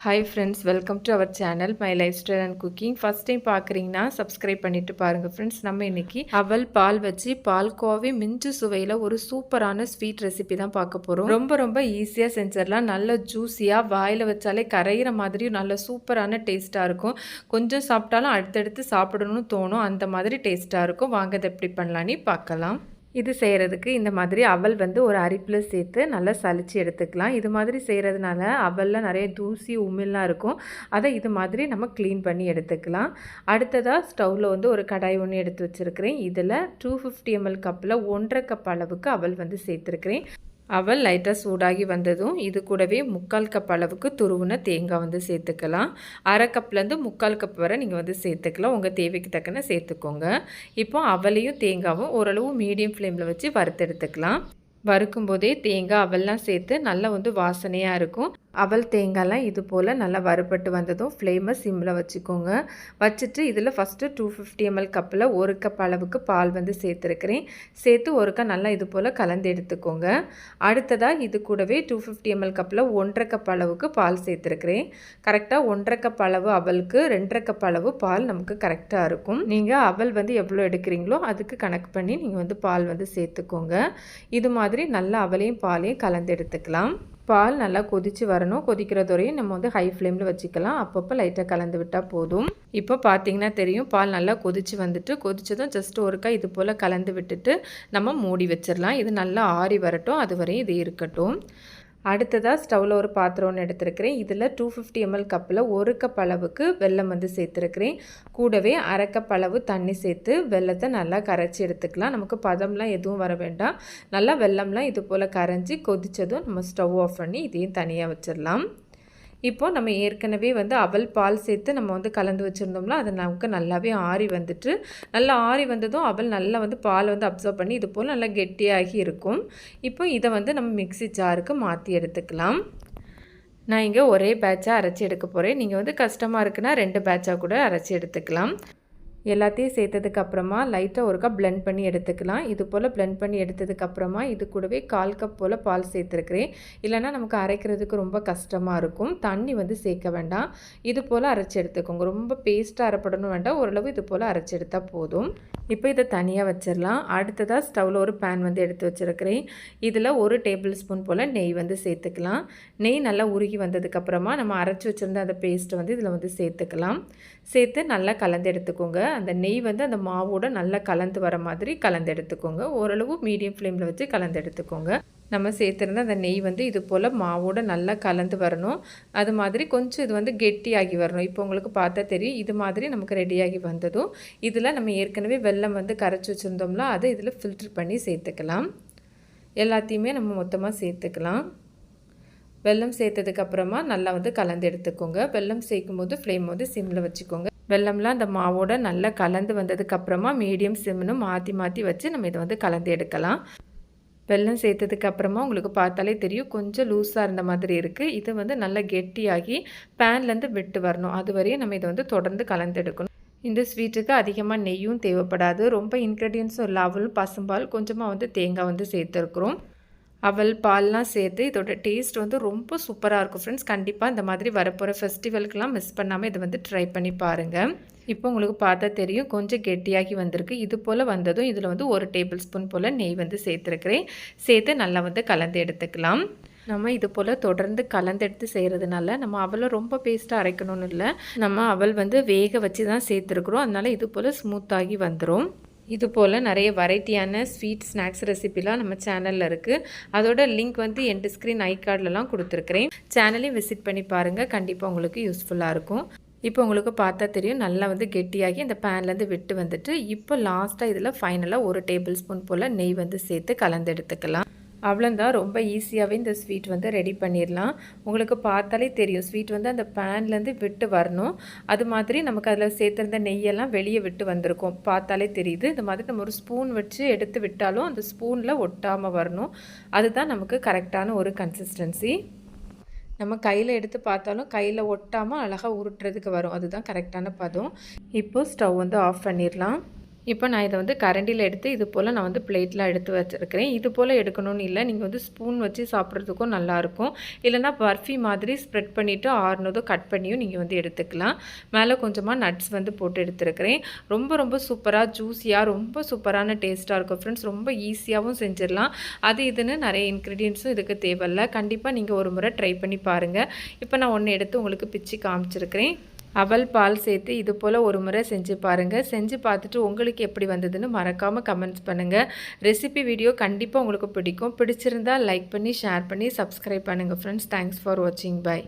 Hi friends welcome to our channel my lifestyle and cooking first time பார்க்குறீங்கன்னா subscribe பண்ணிட்டு பாருங்கள் friends நம்ம இன்னைக்கு அவல் பால் வச்சு பால்கோவை மிஞ்சு சுவையில் ஒரு சூப்பரான ஸ்வீட் ரெசிபி தான் பார்க்க போகிறோம் ரொம்ப ரொம்ப ஈஸியாக செஞ்சிடலாம். நல்ல ஜூஸியாக வாயில் வச்சாலே கரையிற மாதிரியும் நல்ல சூப்பரான டேஸ்ட்டாக இருக்கும். கொஞ்சம் சாப்பிட்டாலும் அடுத்தடுத்து சாப்பிடணும்னு தோணும். அந்த மாதிரி டேஸ்ட்டாக இருக்கும். வாங்க அதை எப்படி பண்ணலான்னு பார்க்கலாம். இது செய்கிறதுக்கு இந்த மாதிரி அவல் வந்து ஒரு அரிப்பில் சேர்த்து நல்லா சளிச்சு எடுத்துக்கலாம். இது மாதிரி செய்கிறதுனால அவலில் நிறைய தூசி உமிழ்லாம் இருக்கும். அதை இது மாதிரி நம்ம க்ளீன் பண்ணி எடுத்துக்கலாம். அடுத்ததாக ஸ்டவ்வில் வந்து ஒரு கடாய் ஒன்று எடுத்து வச்சுருக்கிறேன். இதில் டூ ஃபிஃப்டி எம்எல் கப்பில் ஒன்றரை கப் அளவுக்கு அவல் வந்து சேர்த்துருக்கிறேன். அவள் லைட்டாக சூடாகி வந்ததும் இது கூடவே முக்கால் கப் அளவுக்கு துருவுன தேங்காய் வந்து சேர்த்துக்கலாம். அரை கப்லேருந்து முக்கால் கப் வரை நீங்கள் வந்து சேர்த்துக்கலாம். உங்கள் தேவைக்கு தக்கன சேர்த்துக்கோங்க. இப்போ அவளையும் தேங்காவும் ஓரளவு மீடியம் ஃப்ளேமில் வச்சு வறுத்தெடுத்துக்கலாம். வறுக்கும் போதே தேங்காய் அவெல்லாம் சேர்த்து நல்லா வந்து வாசனையாக இருக்கும். அவல் தேங்காய்லாம் இது போல் நல்லா வறுபட்டு வந்ததும் ஃப்ளேமை சிம்மில் வச்சுக்கோங்க. வச்சுட்டு இதில் ஃபஸ்ட்டு டூ ஃபிஃப்டி எம்எல் கப்பில் ஒரு கப் அளவுக்கு பால் வந்து சேர்த்துருக்கிறேன். சேர்த்து ஒரு கப் நல்லா இது போல் கலந்து எடுத்துக்கோங்க. அடுத்ததாக இது கூடவே டூ ஃபிஃப்டி எம்எல் கப்பில் ஒன்றரை கப் அளவுக்கு பால் சேர்த்துருக்கிறேன். கரெக்டாக ஒன்றரை கப் அளவு அவலுக்கு ரெண்டரை கப் அளவு பால் நமக்கு கரெக்டாக இருக்கும். நீங்கள் அவல் வந்து எவ்வளோ எடுக்கிறீங்களோ அதுக்கு கணக்கு பண்ணி நீங்கள் வந்து பால் வந்து சேர்த்துக்கோங்க. இது மாதிரி நல்லா அவலையும் பாலையும் கலந்து எடுத்துக்கலாம். பால் நல்லா கொதித்து வரணும். கொதிக்கிறது வரையும் நம்ம வந்து ஹை ஃப்ளேமில் வச்சுக்கலாம். அப்பப்போ லைட்டாக கலந்து விட்டால் போதும். இப்போ பார்த்தீங்கன்னா தெரியும் பால் நல்லா கொதித்து வந்துட்டு கொதித்ததும் ஜஸ்ட் ஒருக்கா இது போல் கலந்து விட்டுட்டு நம்ம மூடி வச்சிடலாம் இது நல்லா ஆறி வரட்டும். அது வரையும் இது இருக்கட்டும். அடுத்ததாக ஸ்டவ்வில் ஒரு பாத்திரம் ஒன்று எடுத்துருக்கிறேன். இதில் டூ ஃபிஃப்டி எம்எல் கப்பில் ஒரு கப் அளவுக்கு வெல்லம் வந்து சேர்த்துருக்கிறேன். கூடவே அரை கப் அளவு தண்ணி சேர்த்து வெள்ளத்தை நல்லா கரைச்சி எடுத்துக்கலாம். நமக்கு பதம்லாம் எதுவும் வர வேண்டாம். நல்லா வெள்ளம்லாம் இது போல் கரைஞ்சி கொதித்ததும் நம்ம ஸ்டவ் ஆஃப் பண்ணி இதையும் தனியாக வச்சிடலாம். இப்போது நம்ம ஏற்கனவே வந்து அவல் பால் சேர்த்து நம்ம வந்து கலந்து வச்சுருந்தோம்னா அது நமக்கு நல்லாவே ஆறி வந்துட்டு நல்லா ஆறி வந்ததும் அவல் நல்லா வந்து பால் வந்து அப்சர்வ் பண்ணி இது போல் நல்லா கெட்டியாகி இருக்கும். இப்போ இதை வந்து நம்ம மிக்சி ஜாருக்கு மாற்றி எடுத்துக்கலாம். நான் இங்கே ஒரே பேட்சாக அரைச்சி எடுக்க போகிறேன் நீங்கள் வந்து கஷ்டமாக இருக்குன்னா ரெண்டு பேட்சாக கூட அரைச்சி எடுத்துக்கலாம். எல்லாத்தையும் சேர்த்ததுக்கு அப்புறமா லைட்டாக ஒரு கப் பிளெண்ட் பண்ணி எடுத்துக்கலாம். இது போல் பிளெண்ட் பண்ணி எடுத்ததுக்கு அப்புறமா இது கூடவே கால் கப் போல் பால் சேர்த்துருக்குறேன். இல்லைனா நமக்கு அரைக்கிறதுக்கு ரொம்ப கஷ்டமாக இருக்கும். தண்ணி வந்து சேர்க்க வேண்டாம். இது போல் அரைச்சி எடுத்துக்கோங்க. ரொம்ப பேஸ்ட்டாக அரைப்படணும் வேண்டாம். ஓரளவு இது போல் அரைச்சி எடுத்தால் போதும். இப்போ இதை தனியாக வச்சிடலாம். அடுத்ததாக ஸ்டவ்வில் ஒரு பேன் வந்து எடுத்து வச்சுருக்கிறேன். இதில் ஒரு டேபிள் ஸ்பூன் போல் நெய் வந்து சேர்த்துக்கலாம். நெய் நல்லா உருகி வந்ததுக்கப்புறமா நம்ம அரைச்சி வச்சுருந்த அந்த பேஸ்ட்டை வந்து இதில் வந்து சேர்த்துக்கலாம். சேர்த்து நல்லா கலந்து எடுத்துக்கோங்க. அந்த நெய் வந்து அந்த மாவோட நல்லா கலந்து வர மாதிரி கலந்து எடுத்துக்கோங்க ஓரளவு மீடியம் ஃப்ளேமில் வச்சு கலந்து எடுத்துக்கோங்க நம்ம சேர்த்துருந்த அந்த நெய் வந்து இது போல் மாவோட நல்லா கலந்து வரணும். அது மாதிரி கொஞ்சம் இது வந்து கெட்டியாகி வரணும். இப்போ உங்களுக்கு பார்த்தா தெரியும் இது மாதிரி நமக்கு ரெடியாகி வந்ததும் இதில் நம்ம ஏற்கனவே வெள்ளம் வந்து கரைச்சி வச்சுருந்தோம்ல அதை இதில் ஃபில்ட்ரு பண்ணி சேர்த்துக்கலாம். எல்லாத்தையுமே நம்ம மொத்தமாக சேர்த்துக்கலாம். வெல்லம் சேர்த்ததுக்கப்புறமா நல்லா வந்து கலந்து எடுத்துக்கோங்க. வெல்லம் சேர்க்கும் போது ஃப்ளேம் வந்து சிம்மில் வச்சுக்கோங்க. வெள்ளம்லாம் அந்த மாவோட நல்லா கலந்து வந்ததுக்கப்புறமா மீடியம் சிம்னு மாற்றி மாற்றி வச்சு நம்ம இதை வந்து கலந்து எடுக்கலாம். வெள்ளம் சேர்த்ததுக்கு அப்புறமா உங்களுக்கு பார்த்தாலே தெரியும் கொஞ்சம் லூஸாக இருந்த மாதிரி இருக்குது இது வந்து நல்லா கெட்டியாகி பேன்லேருந்து விட்டு வரணும். அது வரையும் நம்ம இதை வந்து தொடர்ந்து கலந்து எடுக்கணும். இந்த ஸ்வீட்டுக்கு அதிகமாக நெய்யும் தேவைப்படாது. ரொம்ப இன்க்ரீடியன்ஸும் இல்லாமல் பசும்பால் கொஞ்சமாக வந்து தேங்காய் வந்து சேர்த்துருக்குறோம். அவல் பால்லாம் சேர்த்து இதோட டேஸ்ட் வந்து ரொம்ப சூப்பராக இருக்கும் ஃப்ரெண்ட்ஸ் கண்டிப்பாக இந்த மாதிரி வரப்போகிற ஃபெஸ்டிவலுக்கெலாம் மிஸ் பண்ணாமல் இதை வந்து ட்ரை பண்ணி பாருங்கள் இப்போ உங்களுக்கு பார்த்தா தெரியும் கொஞ்சம் கெட்டியாகி வந்திருக்கு. இது போல் வந்ததும் இதில் வந்து ஒரு டேபிள் ஸ்பூன் போல் நெய் வந்து சேர்த்துருக்குறேன். சேர்த்து நல்லா வந்து கலந்து எடுத்துக்கலாம். நம்ம இது போல் தொடர்ந்து கலந்தெடுத்து செய்கிறதுனால நம்ம அவலை ரொம்ப பேஸ்ட்டாக அரைக்கணும்னு இல்லை. நம்ம அவல் வந்து வேக வச்சு தான் சேர்த்துருக்குறோம். அதனால் இது போல் ஸ்மூத்தாகி வந்துடும் இது போல் நிறைய வெரைட்டியான ஸ்வீட் ஸ்நாக்ஸ் ரெசிபிலாம் நம்ம சேனலில் இருக்குது அதோட லிங்க் வந்து என் ஸ்க்ரீன் ஐ கார்டிலலாம் கொடுத்துருக்குறேன். சேனலையும் விசிட் பண்ணி பாருங்கள் கண்டிப்பாக உங்களுக்கு யூஸ்ஃபுல்லாக இருக்கும். இப்போ உங்களுக்கு பார்த்தா தெரியும் நல்லா வந்து கெட்டியாகி அந்த பேன்லேருந்து விட்டு வந்துட்டு இப்போ லாஸ்ட்டாக இதில் ஃபைனலாக ஒரு டேபிள் ஸ்பூன் போல் நெய் வந்து சேர்த்து கலந்து எடுத்துக்கலாம். அவ்வளோந்தான் ரொம்ப ஈஸியாகவே இந்த ஸ்வீட் வந்து ரெடி பண்ணிடலாம் உங்களுக்கு பார்த்தாலே தெரியும். ஸ்வீட் வந்து அந்த பேன்லேருந்து விட்டு வரணும். அது மாதிரி நமக்கு அதில் சேர்த்துருந்த நெய்யெல்லாம் வெளியே விட்டு வந்திருக்கும். பார்த்தாலே தெரியுது. இந்த மாதிரி நம்ம ஒரு ஸ்பூன் வச்சு எடுத்து விட்டாலும் அந்த ஸ்பூனில் ஒட்டாமல் வரணும். அதுதான் நமக்கு கரெக்டான ஒரு கன்சிஸ்டன்சி நம்ம கையில் எடுத்து பார்த்தாலும் கையில் ஒட்டாமல் அழகாக உருட்டுறதுக்கு வரும். அதுதான் கரெக்டான பதம். இப்போது ஸ்டவ் வந்து ஆஃப் பண்ணிடலாம் இப்போ நான் இதை வந்து கரண்டியில் எடுத்து இது போல் நான் வந்து பிளேட்டில் எடுத்து வச்சுருக்கிறேன். இது போல் எடுக்கணும்னு இல்லை. நீங்கள் வந்து ஸ்பூன் வச்சு சாப்பிட்றதுக்கும் நல்லாயிருக்கும் இல்லைனா பர்ஃபி மாதிரி ஸ்ப்ரெட் பண்ணிவிட்டு ஆறுனதும் கட் பண்ணியும் நீங்கள் வந்து எடுத்துக்கலாம். மேலே கொஞ்சமாக நட்ஸ் வந்து போட்டு எடுத்துருக்கிறேன். ரொம்ப ரொம்ப சூப்பராக ஜூஸியாக ரொம்ப சூப்பரான டேஸ்ட்டாக இருக்கும் ஃப்ரெண்ட்ஸ். ரொம்ப ஈஸியாகவும் செஞ்சிடலாம். அது இதுன்னு நிறைய இன்க்ரீடியன்ஸும் இதுக்கு தேவையில்லை. கண்டிப்பாக நீங்கள் ஒரு முறை ட்ரை பண்ணி பாருங்கள் இப்போ நான் ஒன்று எடுத்து உங்களுக்கு பிச்சு காமிச்சிருக்கிறேன். அவல் பால் சேர்த்து இது போல் ஒரு முறை செஞ்சு பாருங்கள் செஞ்சு பார்த்துட்டு உங்களுக்கு எப்படி வந்ததுன்னு மறக்காமல் கமெண்ட்ஸ் பண்ணுங்கள் ரெசிபி வீடியோ கண்டிப்பாக உங்களுக்கு பிடிக்கும். பிடிச்சிருந்தால் லைக் பண்ணி ஷேர் பண்ணி சப்ஸ்கிரைப் பண்ணுங்கள் ஃப்ரெண்ட்ஸ் தேங்க்ஸ் ஃபார் வாட்சிங் பை